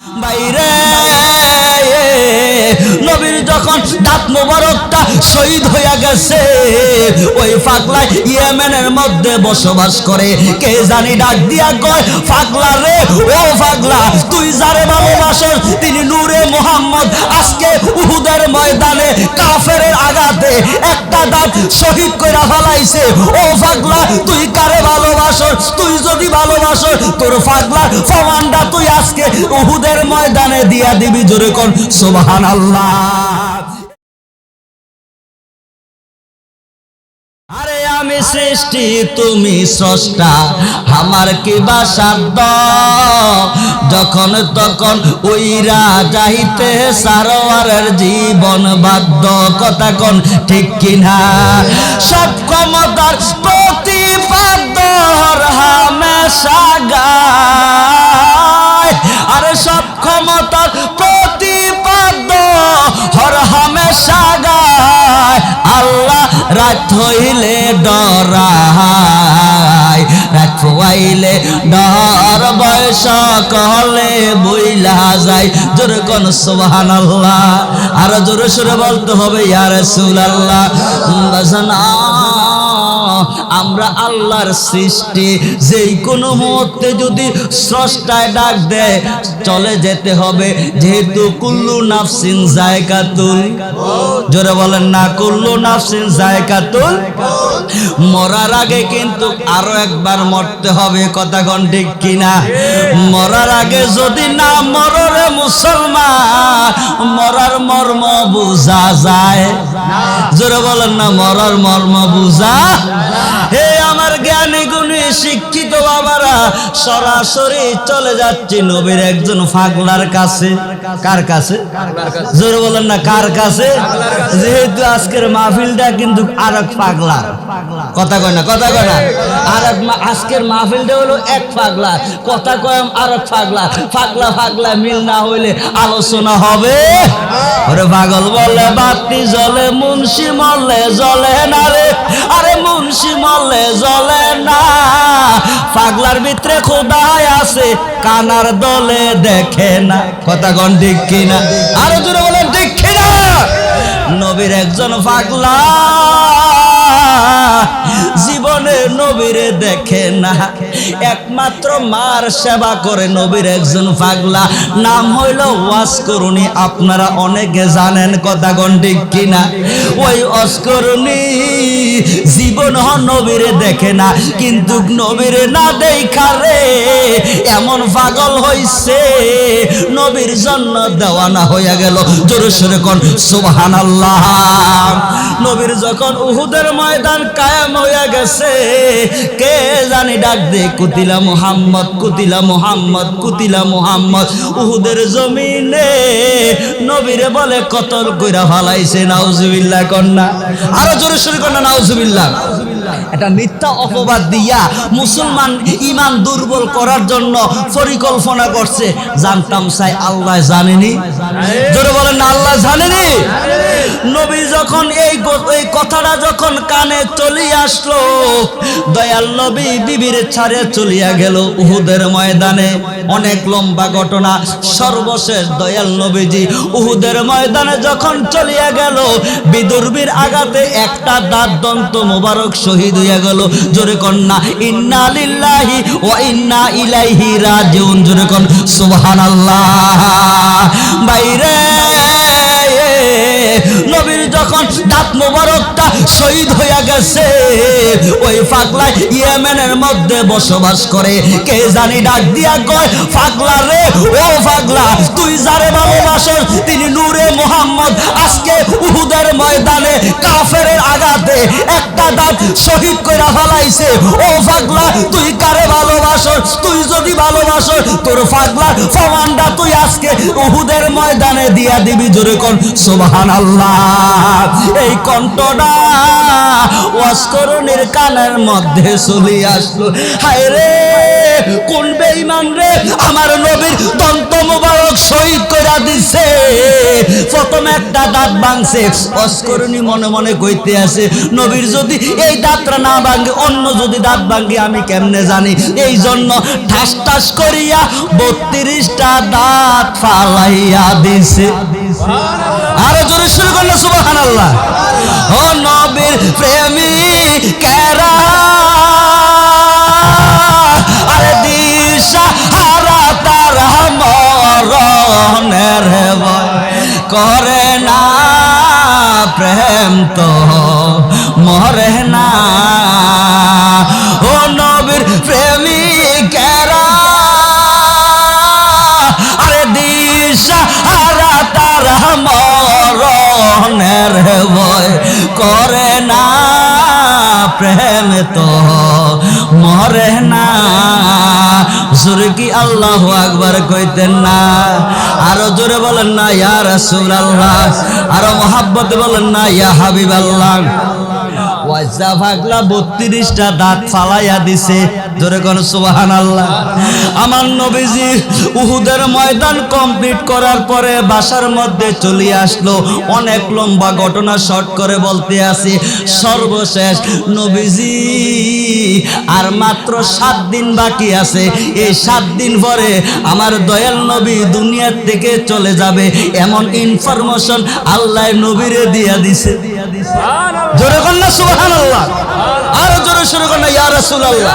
বাইরে নবীর যখন দাঁত শহীদ হইয়া গেছে, ওই ইয়েমেনের মধ্যে বসবাস করে। কে জানি ডাক দিয়া কয় রে, ও তুই যারে তিনি নূরে মোহাম্মদ। আজকে উহুদের ময়দানে কাফের আঘাতে একটা দাঁত শহীদ কইরা ফেলাইছে। ও ফাগলা, তুই কারে ভালোবাসস? তুই যদি ভালোবাসস, তোর ফাগলার ফমানটা আজকে উহুদের ময়দানে দিয়া দিবি জোরে কোন সুবহান আল্লাহ আরে আমি সৃষ্টি, তুমি স্রষ্টা, আমার কি বা সাধ্য? যখন তখন ওইরা যাইতে সারোয়ারের জীবন বাধ্য, কথা কোন ঠিক কিনা? সব ক্ষমতার প্রতিপাদ্য হামেশা গায় রাত রাত হইলে ডর, বয়স কহলে বইলা যায়। জোরে কোন সোহান আল্লাহ আর জোরে সুরে বলতে হবে ইয়ার সুল আল্লাহ আমরা আল্লাহর সৃষ্টি, যেই কোনো মুহূর্তে যদি স্রষ্টায় ডাক দেয়, চলে যেতে হবে। যেহেতু কুল্লু নাফসিন জায়গাতুল জোরে বলেন না, কুল্লু নাফসিন জায়গাতুল মরার আগে কিন্তু আরও একবার মরতে হবে, কথা কোন ঠিক কিনা? মরার আগে যদি না মররে মুসলমান, মরার মর্ম বুঝা যায় জোরে বলেন না, মরার মর্ম বুঝা হে আমার জ্ঞানী গুণী শিক্ষিত বাবারা, সরাসরি চলে যাচ্ছি নবীর একজন ফাগলার কাছে। কার কাছে? জোরে বলেন না, কার কাছে? যেহেতু আজকের মাহফিলটা কিন্তু আর এক পাগলা। কথা কয় না, কথা কয় না। আর এক আজকের মাহফিলটা হলো এক পাগলা। কথা কয় আর এক পাগলা। পাগলা পাগলা মিল না হইলে আলোচনা হবে। ওরে পাগল বলে, বাতি জ্বলে, মুন্সি মরলে জ্বলে না রে। পাগলার ভিতরে খোদায় আছে, কানার দলে দেখে না। কথা কন ঠিক কিনা? আরও জোরে বলেন, ঠিক না নবীর একজন পাগলা। জীবনে নবীরে দেখে না। একমাত্র মার সেবা করে নবীর একজন পাগলা। নাম হইল ওয়াস করুনি আপনারা অনেকে জানেন কথা ঠিক কিনা? ওই অস্করণী জীবন নবীরে দেখে না, কিন্তু নবীরে না দেখা রে, এমন পাগল হইছে। নবীর জন্য দেওয়ানা হইয়া গেল। জোরে, সোরে কোন সুবহান আল্লাহ নবীর যখন উহুদের ময়দান কায়েম হইয়া গেছে। কে জানি ডাক দে, কুতিলা মুহাম্মদ কুতিলা মুহাম্মদ কুতিলা মুহাম্মদ। উহুদের জমিনে নবীরে বলে কতল কইরা ফালাইছে, নাউজুবিল্লাহ কন্যা। আরও জোরে সোরে কন্যা, নাউজুবিল্লাহ। এটা মিথ্যা অপবাদ দিয়া মুসলমান ইমান দুর্বল করার জন্য পরিকল্পনা করছে। জানতাম চাই আল্লাহ জানেনি। জোরে বলেন আল্লাহ জানেনি? নবী যখন এই এই কথাটা যখন কানে চলিয়ে আসলো, দয়াল নবী বিবির ছাড়ে চলিয়া গেল উহুদের ময়দানে। অনেক লম্বা ঘটনা। সর্বশেষ দয়াল নবীজি উহুদের ময়দানে যখন চলিয়া গেল, বিদুর্বীর আঘাতে একটা দাঁত দন্ত মোবারক শহীদ হইয়া গেল। জোরে কন্যা ইন্না লিল্লাহি ওয়া ইন্না ইলাইহি রাজিউন। জোরে কন, সুবহানাল্লাহ। বাইরে নবীর যখন দাঁত মোবারকটা শহীদ হইয়া গেছে, ওই ফাগলা ইয়েমেনের মধ্যে বসবাস করে। কে জানি ডাক দিয়া কয়, ফাগলা রে, ও ফাগলা, তুই যারে ভালোবাসস একটা দাঁত শহীদ কইরা ফেলাইছে। ও ফাগলা তুই কারে ভালোবাসস? তুই যদি ভালোবাসস, তোর ফাগলার ফমানটা তুই আজকে উহুদের ময়দানে দিয়া দিবি জোরে কোন সুবহান আল্লাহ এই কণ্ঠটা ওয়াসকরণের কানের মধ্যে চলে আসলো। হায় রে, কোন বেঈমান রে? আমার নবীর দন্ত মোবারক শহীদ কইরা দিছে। প্রথম একটা দাঁত ভাঙছে, অস্করণী মনে মনে কইতে নবীর যদি এই দাঁতটা না ভাঙে, অন্য যদি দাঁত ভাঙে, আমি কেমনে জানি? এই জন্য ঠাস ঠাস করিয়া বত্রিশটা দাঁত ফালাইয়া দিছে। আরও জোরে শুরু করল আল্লাহ ও নবীর প্রেমী কেরা করে না প্রেম তো মরে না। ও নবীর প্রেমিকেরা, আরে দিশা হারা তারা মরণের ভয় করে না। প্রেম তো মরে না। জোরে কি আল্লাহ আকবার কইতেন না? আরও জোরে বলেন না, ইয়া আল্লাহ আরও মোহাব্বত বলেন না, ইয়া হাবিব আল্লাহ ওয়াজা ফাগলা বত্রিশটা দাঁত ফালাইয়া দিছে। জোরে কোন সুবাহান আল্লাহ আমার নবীজি উহুদের ময়দান কমপ্লিট করার পরে বাসার মধ্যে চলে আসলো। অনেক লম্বা ঘটনা শর্ট করে বলতে আসি সর্বশেষ নবীজি আর মাত্র সাত দিন বাকি আছে। এই সাত দিন পরে আমার দয়াল নবী দুনিয়ার থেকে চলে যাবে। এমন ইনফরমেশন আল্লাহ নবীরে দিয়া দিছে। জোরে কন্যা সুবহান আল্লাহ আরও জোরে শুরু কন্যা ইয়া রাসূলুল্লাহ।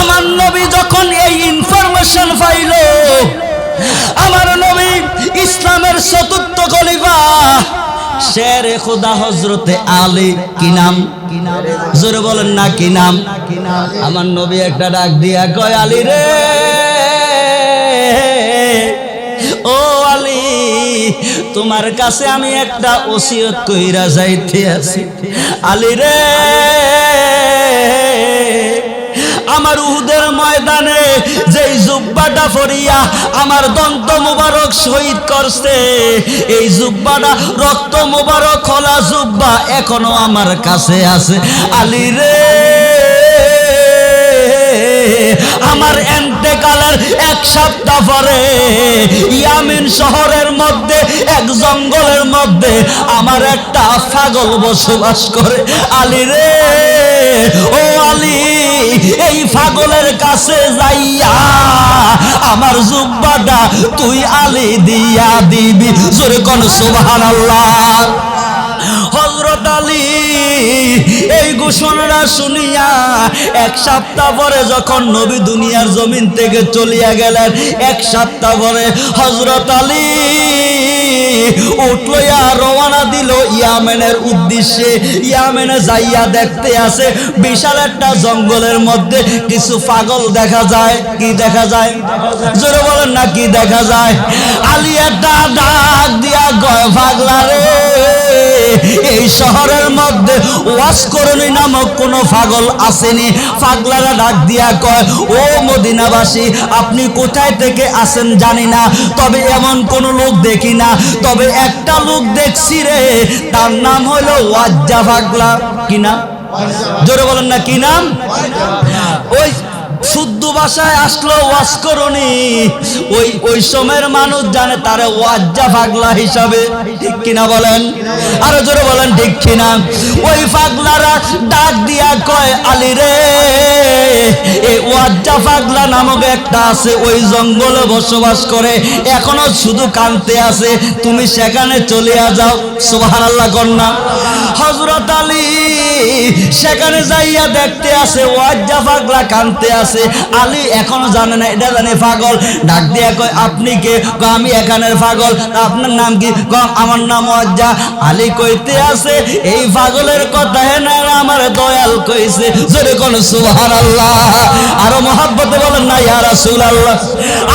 আমার নবী যখন এই ইনফরমেশন পাইল আমার নবী ইসলামের চতুর্থ খলিফা শের খুদা হজরতে আলী কি নাম? জোরে বলেন না কি নাম? আমার নবী একটা ডাক দিয়া কয় আলী রে। ও আলী তোমার কাছে আমি একটা ওসিয়ত কইরা যাইতে আছি। আলী রে, আমার উহুদের ময়দানে যেই জুব্বাটা ফরিয়া আমার দন্ত মুবারক শহীদ করছে, এই জুব্বাটা, রক্ত মুবারক খোলা জুব্বা এখনও আমার কাছে আছে। আলী রে, আমার এন্তেকালের এক সপ্তাহ পরে ইয়ামিন শহরের মধ্যে, এক জঙ্গলের মধ্যে আমার একটা পাগল বসবাস করে। আলী রে, ও আলী, এই পাগলের কাছে যাইয়া আমার জুব্বাটা তুই আলী দিয়া দিবি। জোরে কোন সুবহানাল্লাহ। হজরত আলী এই ঘোষণাটা শুনিয়া এক সপ্তাহ পরে যখন নবী দুনিয়ার জমিন থেকে চলিয়া গেলেন, এক সপ্তাহ পরে হজরত আলী উঠলইয়া রওনা দিল ইয়ামেনের উদ্দেশ্যে। ইয়ামেনে যাইয়া দেখতে আসে বিশাল একটা জঙ্গলের মধ্যে কিছু পাগল দেখা যায়। কি দেখা যায়? জোরে বলেন না, কি দেখা যায়? আলী একটা ডাক দিয়া গয় পাগলা রে, এই শহরের মধ্যে করলি নামক কোন পাগল আসেনি। পাগলারা ডাক দিয়া কয় ও মদিনাবাসী আপনি কোথায় থেকে আসেন জানি না তবে এমন কোন লোক দেখি না। তবে একটা লোক দেখছি রে তার নাম হলো ওয়াজ্জা পাগলা। কি নাম? জোরে বলেন না কি নাম? ওই শুদ্ধ ভাষায় আসলো, ওয়াজ করনি। ওই ওই সময়ের মানুষ জানে তারে ওয়াজ্জা হিসাবে। ঠিক কিনা বলেন? আরও জোরে বলেন, ঠিক কিনা? ওই ডাক দিয়া কয় রে ওয়াজ্জা নামক একটা আছে, ওই জঙ্গলে বসবাস করে। এখনও শুধু কানতে আছে, তুমি সেখানে চলে যাও। সুবহানাল্লাহ কন্যা আলী সেখানে যাইয়া দেখতে আছে ওয়াজ্জা পাগলা কানতে আছে আলী এখনও জানে না, এটা জানে পাগল। ডাক দিয়া কয়, আপনি কে? আমি এখানের পাগল। আপনার নাম কি? কয়, আমার নাম ওয়াজ্জা। আলী কইতে আছে, এই পাগলের কথা হে না আমার দয়াল কইছে। জোরে কোন সুবহানাল্লাহ। আরও মহাব্বতে বলেন না, ইয়া রাসূলুল্লাহ।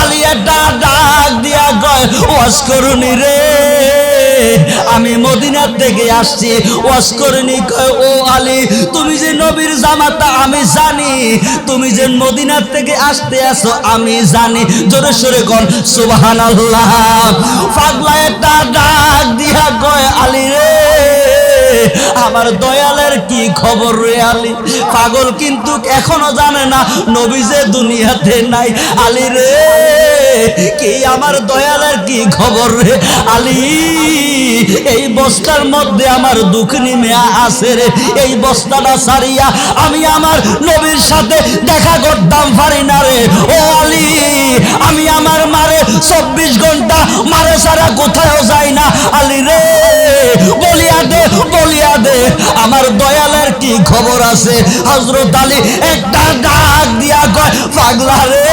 আলী একটা ডাক দিয়া কয়, ওয়াজ করুনি রে। আমি মদিনার থেকে আসছি। ওয়াজ করিনি নি ও আলী, তুমি যে নবীর জামাতা, আমি জানি। তুমি যে মদিনার থেকে আসতে আসো আমি জানি। জোরে সরে কন, সুবহানাল্লাহ। পাগলা একটা ডাক দিয়া কয়, আলী রে আমার দয়ালের কি খবর রে আলী? পাগল কিন্তু এখনও জানে না, নবী যে দুনিয়াতে নাই। আলী রে, কি আমার দয়ালের কি খবর রে আলী? এই বস্তার মধ্যে আমার দুঃখ নিমে আছে রে। এই বস্তাটা সারিয়া আমি আমার নবীর সাথে দেখা করতাম পারি না রে। ও আলী, আমি আমার মারে চব্বিশ ঘণ্টা মারে সারা কোথাও যাই না। আলী রে বলিয়া দে বলিয়া দে। আমার দয়ালের কি খবর আছে? হজরত আলী একটা ডাক দিয়া কয়, পাগলা রে,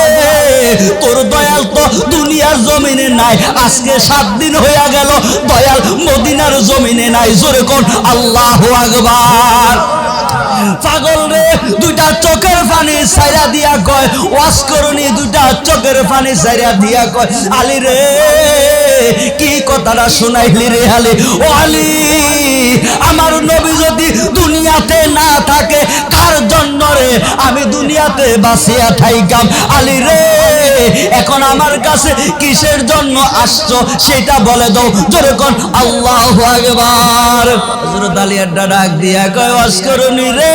তোর দয়াল তো দুনিয়ার জমিনে নাই। আজকে সাত দিন হইয়া গেল, দয়াল মদিনার জমিনে নাই। জোরে কোন, আল্লাহ আকবার। পাগল রে, দুইটা চোখের পানি সাইরা দিয়া কয় ওয়াশ করনি, দুইটা চোখের পানি সাইরা দিয়া কয়, আলী রে কি কথাটা শোনাইলি রে আলী ও আলী, আমার নবী যদি দুনিয়াতে না থাকে কার জন্য রে আমি দুনিয়াতে বাসিয়া ঠাইকাম আলী রে, এখন আমার কাছে কিসের জন্য আসছো সেটা বলে দাও। জোরে কোন, আল্লাহ আকবার। হযরত আলী একটা ডাক দিয়া কয়, ওয়াজ করুনি রে।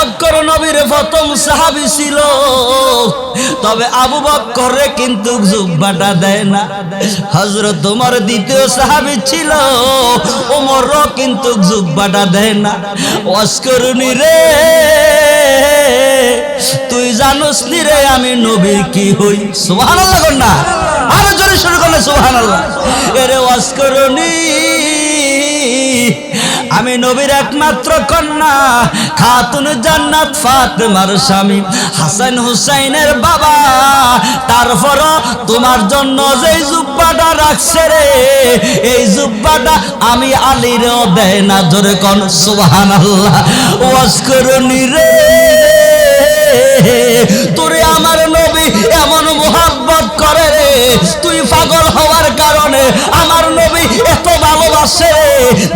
বক্কর নবীর প্রথম সাহাবি ছিল। তবে আবু বক্করে কিন্তু জুব্বাটা দেয় না। হজরত তোমার দ্বিতীয় সাহাবি ছিল। ওমরও কিন্তু জুব্বাটা দেয় না। অস্করুনি রে, তুই জানোস নি রে আমি নবীর কি হই? সুবহানাল্লাহ কর না। আরও জোরে শুরু করলে সুবহানাল্লাহ। এরে অস্করুনি আমি নবীর একমাত্র কন্যা, খাতুন জান্নাত ফাতেমার স্বামী, হাসান হুসাইনের বাবা। তারপর তোমার জন্য যে জুব্বাটা রাখছে রে, এই জুব্বাটা আমি আলীরও দেয় না, জোরে কন, সুবহানাল্লাহ। ওয়াজ করুনি রে। তোরে আমার নবী এমন মোহাব্বত করে রে। তুই পাগল হওয়ার কারণে আমার নবী এত ভালোবাসে।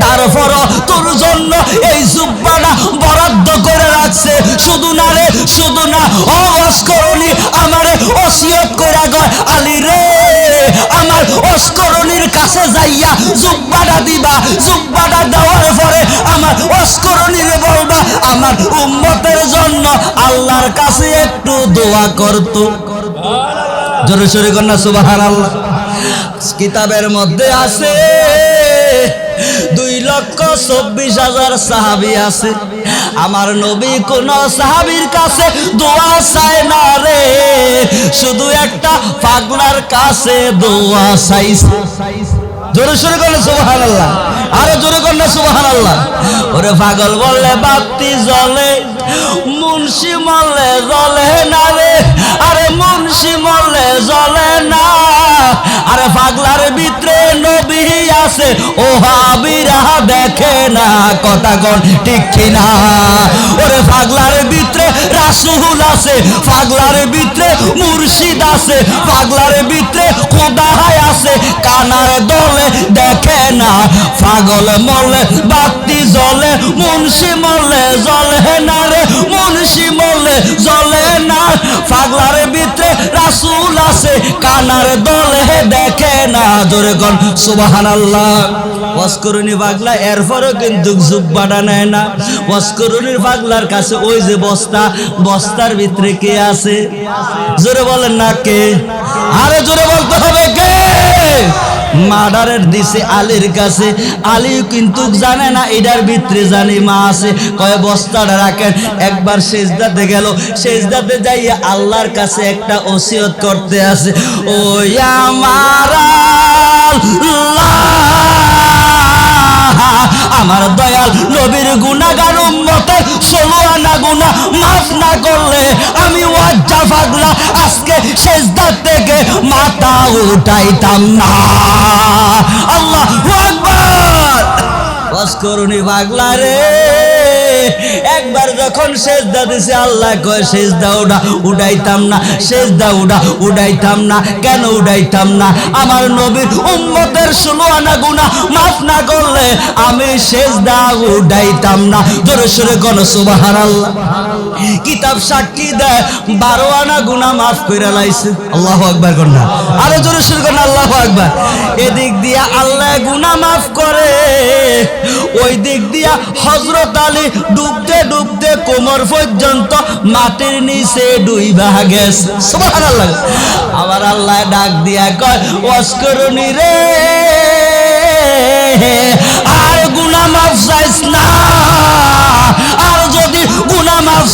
তারপর তোর জন্য এই জুব্বাটা বরাদ্দ করে রাখছে। শুধু না রে, শুধু না অস্করণী আমারে ওসিয়ত করে গয় আলী রে, আমার অস্করণীর কাছে যাইয়া জুব্বাটা দিবা। জুব্বাটা দেওয়ার পরে আমার অস্করণীর বলবা, আমার উম্মতের জন্য আল্লাহর কাছে একটু দোয়া করতো জোরে সোরে কন্যা সুবাহান আল্লাহ কিতাবের মধ্যে আছে, দুই লক্ষ চব্বিশ হাজার সাহাবি আছে। আমার নবী কোন সাহাবির কাছে দোয়া চায় না রে, শুধু একটা পাগলার কাছে দোয়া চাইছে। জোরে সোরে করলে সুবাহান আল্লাহ আরও জোরে করলে সুবাহান আল্লাহ ওরে পাগল বললে, বাতি জলে মুন্সি মরলে জলে না মুন্সি মরলে জ্বলে না। আরে পাগলার ভিতরে নবী আছে ও হাবিরা দেখে না কথা কন ঠিক কিনা। ওরে পাগলার ভিতরে রাসুল আছে, পাগলার ভিতরে মুর্শিদ আছে ভিতরে আছে। কানার দলে দেখে না, পাগল মরলে বাতি জ্বলে, মুন্সি মরলে জ্বলে না রে, মুন্সি মরলে জ্বলে না। ভিতরে রাসুল আছে, কানার দলে দেখে না। জোরে কোন সুবাহান আল্লাহ ওয়াসকরুনি পাগলা, এরপরও কিন্তু নেয় না পাগলার কাছে, ওই যে বস্তা বস্তার ভিতরে কে আছে? জোরে বলেন না কে? আরে জোরে বলতে হবে কে? মার্ডারের দিছে আলীর কাছে। আলী কিন্তু জানে না এটার ভিতরে জানি মা আছে। কয়, বস্তাটা রাখেন। একবার গেল। আল্লাহর কাছে একটা ওসিয়ত করতে আছে ও আমার দয়াল নবীর গুনাগার উম্মতের ষোলো না গুনা মাফ না করলে আমি ওয়াজ্জা ফাগলা আজকে শেষদার থেকে মাথা উঠাইতাম না। আল্লাহ আকবার। বস করুনি পাগলা রে। একবার যখন সেজদা দিছে, আল্লাহ কয়, সেজদা উড়া উড়াইতাম না, সেজদা উড়া উড়াইতাম না, কেন উড়াইতাম না? আমার নবীর উম্মতের ষোলো আনা গুণা মাফ না করলে আমি সেজদা উড়াইতাম না। জোরে সরে কোন সুবাহার আল্লাহ কিতাব সাক্ষী দেয়, বারো আনা গুণা মাফ করে লাইছে। আল্লাহ আকবার কর না। আরও জোরে সরে কোন, আল্লাহ আকবার। এদিক দিয়া আল্লাহ গুণা মাফ করে ওই দিক দিয়া হজরত আলী ডুবতে ডুবতে কোমর পর্যন্ত মাটির নিচে ডুইবা গেছে। সুবহানাল্লাহ। আবার আল্লাহ ডাক দিয়া কয় অস্করণী রে। আর গুনাহ মাফ না। আর গুনামাজ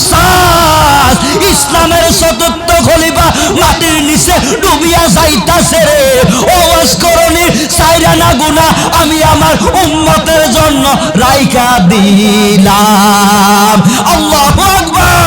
ইসলামের চতুর্থ খলিফা মাটির নিচে ডুবিয়া যাইতাছে রে। ওয়াজ করনি চাইরা না গুনা আমি আমার উম্মতের জন্য রাইকা দিলাম। আল্লাহু আকবার।